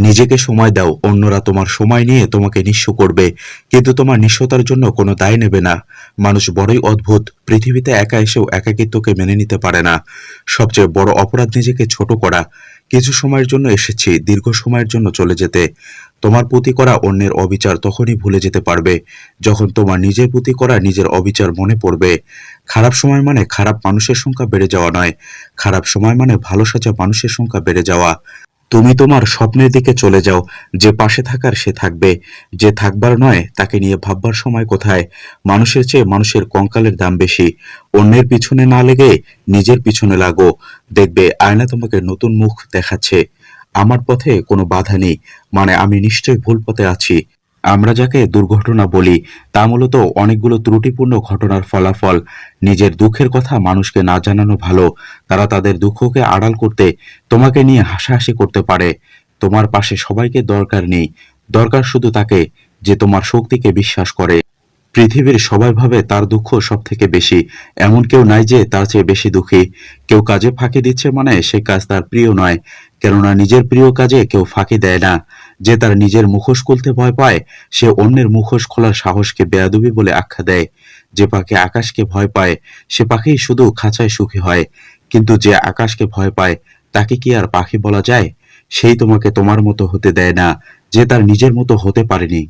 নিজেকে সময় দাও, অন্যরা তোমার সময় নিয়ে তোমাকে নিঃস্ব করবে, কিন্তু তোমার নিঃস্বতার জন্য কোনো দায় নেবে না। মানুষ বড়ই অদ্ভুত, পৃথিবীতে একা এসেও একাকিত্বকে মেনে নিতে পারে না। সবচেয়ে বড় অপরাধ নিজেকে ছোট করা, কিছু সময়ের জন্য এসেছি, দীর্ঘ সময়ের জন্য চলে যেতে। তোমার প্রতি করা অন্যের অবিচার তখনই ভুলে যেতে পারবে, যখন তোমার নিজের প্রতি করা নিজের অবিচার মনে পড়বে। খারাপ সময় মানে খারাপ মানুষের সংখ্যা বেড়ে যাওয়া নয়, খারাপ সময় মানে ভালো সাজা মানুষের সংখ্যা বেড়ে যাওয়া। তুমি তোমার স্বপ্নের দিকে চলে যাও। যে পাশে থাকার সে থাকবে। যে থাকবার নয়, তাকে নিয়ে ভাববার সময় কোথায়? মানুষের চেয়ে মানুষের কঙ্কালের দাম বেশি। অন্যের পিছনে না লেগে নিজের পিছনে লাগো। দেখবে আয়না তোমাকে নতুন মুখ দেখাচ্ছে। আমার পথে কোনো বাধা নেই। মানে আমি নিশ্চয়ই ভুল পথে আছি। আমরা যাকে দুর্ঘটনা বলি, তা মূলত অনেকগুলো ত্রুটিপূর্ণ ঘটনার ফলাফল। নিজের দুঃখের কথা মানুষকে না জানানো ভালো, তারা তাদের দুঃখকে আড়াল করতে, তোমাকে নিয়ে হাসাহাসি করতে পারে। তোমার পাশে সবাইকে দরকার নেই, দরকার শুধু তাকে, যে তোমার শক্তিকে বিশ্বাস করে। পৃথিবীর সবাই ভাবে তার দুঃখ সব থেকে বেশি, এমন কেউ নাই যে তার চেয়ে বেশি দুঃখী। কেউ কাজে ফাঁকি দিচ্ছে মানে সে কাজ তার প্রিয় নয়, কেননা নিজের প্রিয় কাজে কেউ ফাঁকি দেয় না। যে তার নিজের মুখোশ খুলতে ভয় পায়, সে অন্যের মুখোশ খোলার সাহসকে বেয়াদুবি বলে আখ্যা দেয়। যে পাখি আকাশকে ভয় পায়, সে পাখি শুধু খাঁচায় সুখী হয়। কিন্তু যে আকাশকে ভয় পায়, তাকে কি আর পাখি বলা যায়? সেই তোমাকে তোমার মতো হতে দেয় না, যে তার নিজের মতো হতে পারেনি।